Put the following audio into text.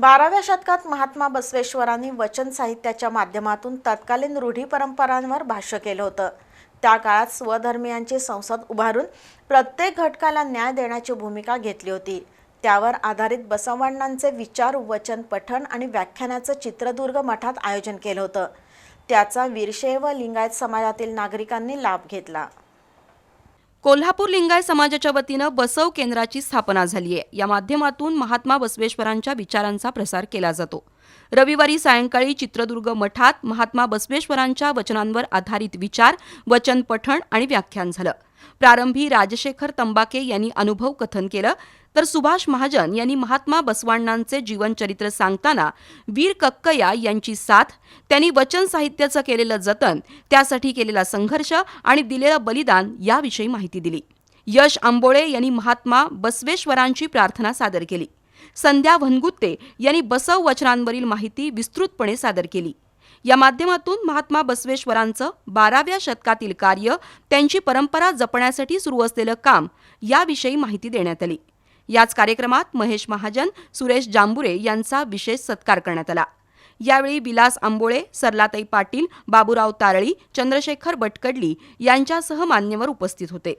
बाराव्या शतकात महात्मा बसवेश्वरांनी वचन साहित्याच्या माध्यमातून तत्कालीन रूढी परंपरांवर भाष्य केलं होतं. त्या काळात स्वधर्मियांची संसद उभारून प्रत्येक घटकाला न्याय देण्याची भूमिका घेतली होती. त्यावर आधारित बसवण्णांचे विचार वचन पठण आणि व्याख्यानाचं चित्रदुर्ग मठात आयोजन केलं होतं. त्याचा वीरशैव व लिंगायत समाजातील नागरिकांनी लाभ घेतला. कोल्हापूर लिंगाय समाजाच्या वतीनं बसव केंद्राची स्थापना झाली आहे. या माध्यमातून महात्मा बसवेश्वरांच्या विचारांचा प्रसार केला जातो. रविवारी सायंकाळी चित्रदुर्ग मठात महात्मा बसवेश्वरांच्या वचनांवर आधारित विचार वचन पठण आणि व्याख्यान झालं. प्रारंभी राजशेखर तंबाके यांनी अनुभव कथन केलं. तर सुभाष महाजन यांनी महात्मा बसवाण्णांचे जीवनचरित्र सांगताना वीर कक्कया यांची साथ त्यांनी वचन साहित्याचं केलेलं जतन त्यासाठी केलेला संघर्ष आणि दिलेलं बलिदान याविषयी माहिती दिली. यश आंबोळे यांनी महात्मा बसवेश्वरांची प्रार्थना सादर केली. संध्या भनगुत्ते यांनी बसव वचनांवरील माहिती विस्तृतपणे सादर केली. या माध्यमातून महात्मा बसवेश्वरांचं बाराव्या शतकातील कार्य त्यांची परंपरा जपण्यासाठी सुरू असलेलं काम याविषयी माहिती देण्यात आली. याच कार्यक्रमात महेश महाजन सुरेश जांबुरे यांचा विशेष सत्कार करण्यात आला. यावेळी विलास आंबोळे सरलाताई पाटील बाबूराव तारळी चंद्रशेखर भटकडली यांच्यासह मान्यवर उपस्थित होते.